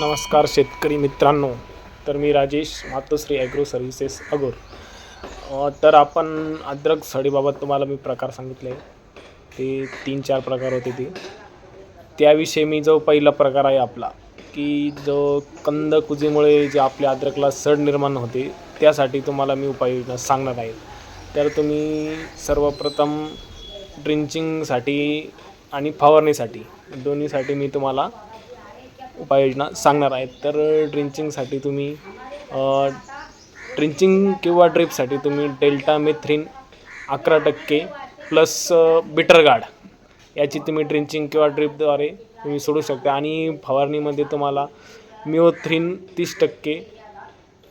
नमस्कार शेतकरी मित्रांनो. तर मी राजेश मातोश्री ॲग्रो सर्व्हिसेस अगोर. तर आपण अद्रक सडीबाबत तुम्हाला मी प्रकार सांगितले. ते तीन चार प्रकार होते ते. त्याविषयी मी जो पहिला प्रकार आहे आपला की जो कंद कुजीमुळे जे आपल्या अद्रकला सड निर्माण होते त्यासाठी तुम्हाला मी उपाययोजना सांगणार आहे. तर तुम्ही सर्वप्रथम ड्रिंचिंगसाठी आणि फवारणीसाठी दोन्हीसाठी मी तुम्हाला उपाययोजना सांगणार आहेत. तर ड्रिंचिंगसाठी तुम्ही ड्रिंचिंग किंवा ड्रिपसाठी तुम्ही डेल्टा मेथ्रीन अकरा टक्के प्लस बिटर गार्ड याची तुम्ही ड्रिंचिंग किंवा ड्रिपद्वारे तुम्ही सोडू शकता. आणि फवारणीमध्ये तुम्हाला मिओथ्रीन तीस टक्के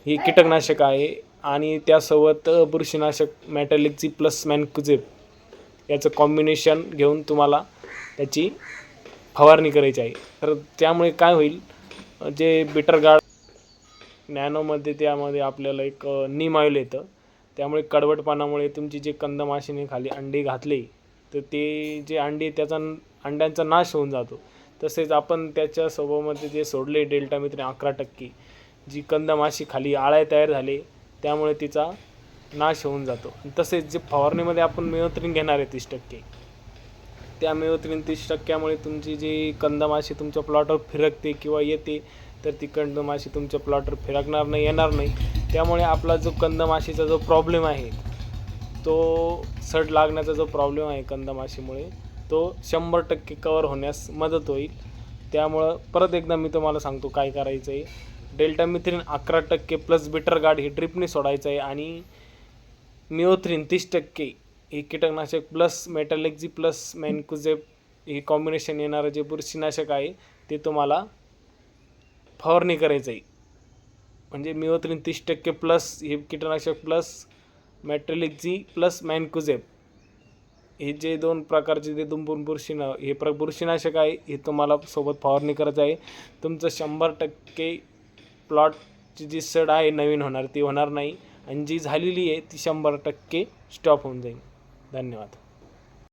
ही कीटकनाशक आहे. आणि त्यासोबत बुरशीनाशक मॅटॅलिकची प्लस मॅनक्युझेप याचं कॉम्बिनेशन घेऊन तुम्हाला त्याची फवारणी करायची आहे. तर त्यामुळे काय होईल? जे बिटर गार्ड नॅनोमध्ये त्यामध्ये आपल्याला एक नीम ऑइल येतं. त्यामुळे कडवटपणामुळे तुमची जे कंदमाशीने खाली अंडी घातले तर ते जे अंडी त्याचा अंड्यांचा नाश होऊन जातो. तसेच आपण त्याच्या स्वभावामध्ये जे सोडले डेल्टा मित्र अकरा टक्के जी कंदमाशी खाली आळ्या तयार झाले त्यामुळे तिचा नाश होऊन जातो. तसेच जे फवारणीमध्ये आपण मिळवत्रीन घेणार आहे तीस टक्के त्या मिळवतीन तीस टक्क्यामुळे तुमची जी कंदमाशी तुमच्या प्लॉटवर फिरकते किंवा येते तर ती कंदमाशी तुमच्या प्लॉटवर फिरकणार नाही येणार नाही. त्यामुळे आपला जो कंदमाशीचा जो प्रॉब्लेम आहे तो सड लागण्याचा जो प्रॉब्लेम आहे कंदमाशीमुळे तो शंभर टक्के कवर होण्यास मदत होईल. त्यामुळं परत एकदा मी तुम्हाला सांगतो काय करायचं आहे डेल्टा मिथ्रीन अकरा टक्के प्लस बिटर गार्ड ही ड्रिपने सोडायचं आहे आणि मिओथ्रीन तीस टक्के हे कीटकनाशक प्लस मेटालेक्झी प्लस मॅनकुझेप हे कॉम्बिनेशन येणारं जे बुरशीनाशक आहे ते तुम्हाला फवारणी करायचं आहे म्हणजे मिओथ्रीन तीस टक्के प्लस हे कीटकनाशक प्लस मॅट्रेलिक्झी प्लस मॅनकुझेप हे जे दोन प्रकारचे जे दुंबून बुरशीन हे प्र बुरशीनाशक आहे हे तुम्हाला सोबत फवारणी करायचं आहे. तुमचं शंभर टक्के प्लॉटची जी सड आहे नवीन होणार ती होणार नाही. आणि जी झालेली आहे ती शंभर टक्के स्टॉप होऊन जाईल. धन्यवाद.